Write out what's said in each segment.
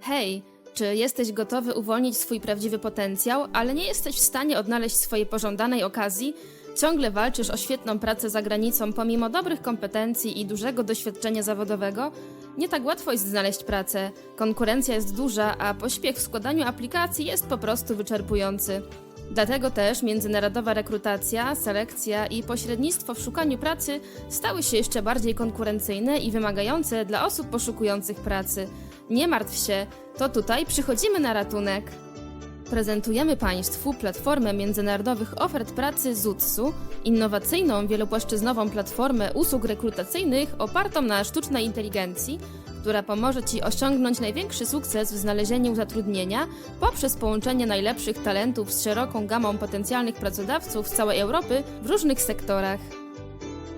Hej, czy jesteś gotowy uwolnić swój prawdziwy potencjał, ale nie jesteś w stanie odnaleźć swojej pożądanej okazji? Ciągle walczysz o świetną pracę za granicą pomimo dobrych kompetencji i dużego doświadczenia zawodowego? Nie tak łatwo jest znaleźć pracę. Konkurencja jest duża, a pośpiech w składaniu aplikacji jest po prostu wyczerpujący. Dlatego też międzynarodowa rekrutacja, selekcja i pośrednictwo w szukaniu pracy stały się jeszcze bardziej konkurencyjne i wymagające dla osób poszukujących pracy. Nie martw się, to tutaj przychodzimy na ratunek. Prezentujemy Państwu platformę międzynarodowych ofert pracy ZUTSU, innowacyjną, wielopłaszczyznową platformę usług rekrutacyjnych opartą na sztucznej inteligencji, która pomoże Ci osiągnąć największy sukces w znalezieniu zatrudnienia poprzez połączenie najlepszych talentów z szeroką gamą potencjalnych pracodawców z całej Europy w różnych sektorach.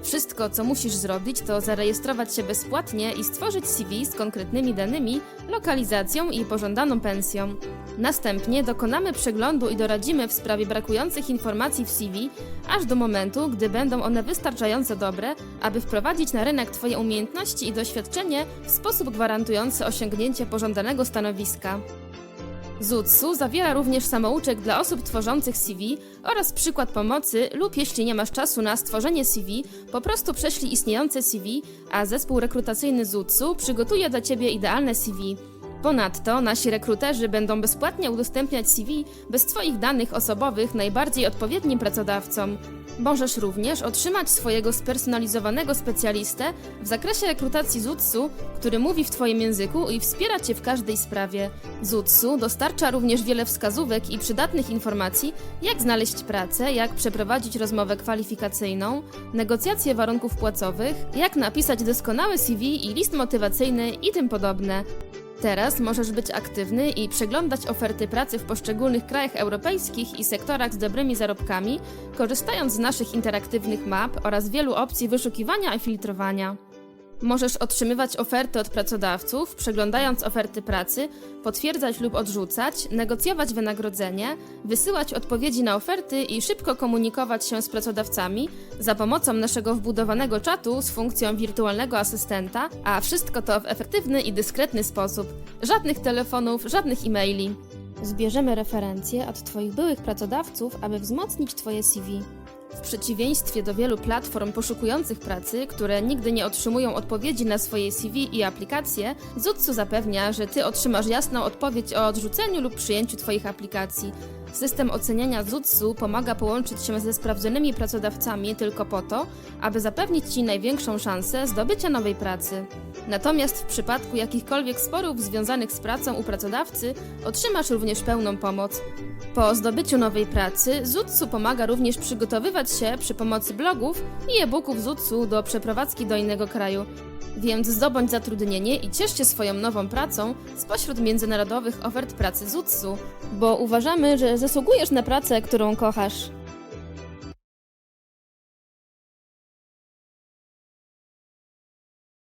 Wszystko, co musisz zrobić, to zarejestrować się bezpłatnie i stworzyć CV z konkretnymi danymi, lokalizacją i pożądaną pensją. Następnie dokonamy przeglądu i doradzimy w sprawie brakujących informacji w CV, aż do momentu, gdy będą one wystarczająco dobre, aby wprowadzić na rynek Twoje umiejętności i doświadczenie w sposób gwarantujący osiągnięcie pożądanego stanowiska. ZUTSU zawiera również samouczek dla osób tworzących CV oraz przykład pomocy lub jeśli nie masz czasu na stworzenie CV, po prostu prześlij istniejące CV, a zespół rekrutacyjny ZUTSU przygotuje dla Ciebie idealne CV. Ponadto nasi rekruterzy będą bezpłatnie udostępniać CV bez Twoich danych osobowych najbardziej odpowiednim pracodawcom. Możesz również otrzymać swojego spersonalizowanego specjalistę w zakresie rekrutacji ZUTSU, który mówi w Twoim języku i wspiera Cię w każdej sprawie. ZUTSU dostarcza również wiele wskazówek i przydatnych informacji, jak znaleźć pracę, jak przeprowadzić rozmowę kwalifikacyjną, negocjacje warunków płacowych, jak napisać doskonałe CV i list motywacyjny i tym podobne. Teraz możesz być aktywny i przeglądać oferty pracy w poszczególnych krajach europejskich i sektorach z dobrymi zarobkami, korzystając z naszych interaktywnych map oraz wielu opcji wyszukiwania i filtrowania. Możesz otrzymywać oferty od pracodawców, przeglądając oferty pracy, potwierdzać lub odrzucać, negocjować wynagrodzenie, wysyłać odpowiedzi na oferty i szybko komunikować się z pracodawcami za pomocą naszego wbudowanego czatu z funkcją wirtualnego asystenta, a wszystko to w efektywny i dyskretny sposób. Żadnych telefonów, żadnych e-maili. Zbierzemy referencje od Twoich byłych pracodawców, aby wzmocnić Twoje CV. W przeciwieństwie do wielu platform poszukujących pracy, które nigdy nie otrzymują odpowiedzi na swoje CV i aplikacje, ZUTSU zapewnia, że Ty otrzymasz jasną odpowiedź o odrzuceniu lub przyjęciu Twoich aplikacji. System oceniania ZUTSU pomaga połączyć się ze sprawdzonymi pracodawcami tylko po to, aby zapewnić Ci największą szansę zdobycia nowej pracy. Natomiast w przypadku jakichkolwiek sporów związanych z pracą u pracodawcy, otrzymasz również pełną pomoc. Po zdobyciu nowej pracy, ZUTSU pomaga również przygotowywać się przy pomocy blogów i e-booków ZUTSU do przeprowadzki do innego kraju. Więc zdobądź zatrudnienie i ciesz się swoją nową pracą spośród międzynarodowych ofert pracy ZUTSU, bo uważamy, że zasługujesz na pracę, którą kochasz.